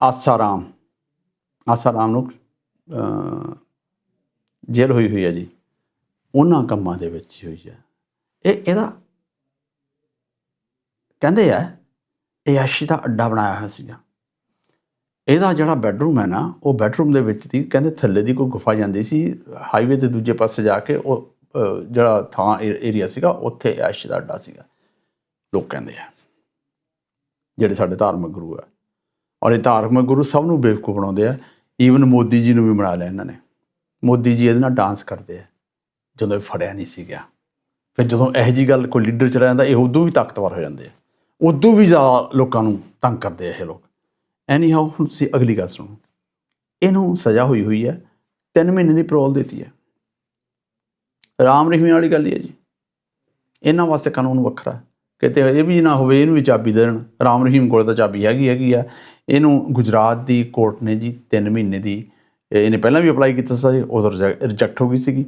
ਆਸਾਰਾਮ ਆਸਾਰਾਮ ਨੂੰ ਜੇਲ੍ਹ ਹੋਈ ਹੋਈ ਹੈ ਜੀ। ਉਹਨਾਂ ਕੰਮਾਂ ਦੇ ਵਿੱਚ ਹੀ ਹੋਈ ਹੈ। ਇਹ, ਇਹਦਾ ਕਹਿੰਦੇ ਆ, ਇਹ ਆਸ਼ੀ ਦਾ ਅੱਡਾ ਬਣਾਇਆ ਹੋਇਆ ਸੀਗਾ। ਇਹਦਾ ਜਿਹੜਾ ਬੈੱਡਰੂਮ ਹੈ ਨਾ, ਉਹ ਬੈੱਡਰੂਮ ਦੇ ਵਿੱਚ ਦੀ ਕਹਿੰਦੇ ਥੱਲੇ ਦੀ ਕੋਈ ਗੁਫਾ ਜਾਂਦੀ ਸੀ। ਹਾਈਵੇ ਦੇ ਦੂਜੇ ਪਾਸੇ ਜਾ ਕੇ ਉਹ ਜਿਹੜਾ ਥਾਂ ਏਰੀਆ ਸੀਗਾ, ਉੱਥੇ ਆਸ਼ੀ ਦਾ ਅੱਡਾ ਸੀਗਾ। ਲੋਕ ਕਹਿੰਦੇ ਆ, ਜਿਹੜੇ ਸਾਡੇ ਧਾਰਮਿਕ ਗੁਰੂ ਆ। ਔਰ ਇਹ ਧਾਰਮਿਕ ਗੁਰੂ ਸਭ ਨੂੰ ਬੇਵਕੂਫ ਬਣਾਉਂਦੇ ਆ। ਈਵਨ ਮੋਦੀ ਜੀ ਨੂੰ ਵੀ ਬਣਾ ਲਿਆ ਇਹਨਾਂ ਨੇ। ਮੋਦੀ ਜੀ ਇਹਦੇ ਨਾਲ ਡਾਂਸ ਕਰਦੇ ਆ। ਜਦੋਂ ਇਹ ਫੜਿਆ ਨਹੀਂ ਸੀ ਗਿਆ। ਫਿਰ ਜਦੋਂ ਇਹੋ ਜੀ ਗੱਲ ਕੋਈ ਲੀਡਰ ਚ ਰਹਿੰਦਾ ਇਹ ਉਦੋਂ ਵੀ ਤਾਕਤਵਰ ਹੋ ਜਾਂਦੇ ਆ। ਉਦੋਂ ਵੀ ਜ਼ਿਆਦਾ ਲੋਕਾਂ ਨੂੰ ਤੰਗ ਕਰਦੇ ਆ ਇਹ ਲੋਕ। ਐਨੀ ਹਾਊ ਹੁਣ ਤੁਸੀਂ ਅਗਲੀ ਗੱਲ ਸੁਣੋ। ਇਹਨੂੰ ਸਜ਼ਾ ਹੋਈ ਹੋਈ ਹੈ। 3 ਮਹੀਨੇ ਦੀ ਪਰੋਲ ਦਿੱਤੀ ਹੈ। ਰਾਮ ਰਹੀਮ ਵਾਲੀ ਗੱਲ ਹੀ ਹੈ ਜੀ। ਇਹਨਾਂ ਵਾਸਤੇ ਕਾਨੂੰਨ ਵੱਖਰਾ ਹੈ। ਕਿਤੇ ਇਹ ਵੀ ਨਾ ਹੋਵੇ, ਇਹਨੂੰ ਵੀ ਚਾਬੀ ਦੇਣ। ਰਾਮ ਰਹੀਮ ਕੋਲ ਤਾਂ ਚਾਬੀ ਹੈਗੀ ਹੈਗੀ ਆ। ਇਹਨੂੰ ਗੁਜਰਾਤ ਦੀ ਕੋਰਟ ਨੇ ਜੀ 3 ਮਹੀਨੇ ਦੀ ਇਹਨੇ ਪਹਿਲਾਂ ਵੀ ਅਪਲਾਈ ਕੀਤਾ ਸੀ, ਉਦੋਂ ਰਿਜੈਕਟ ਹੋ ਗਈ ਸੀਗੀ।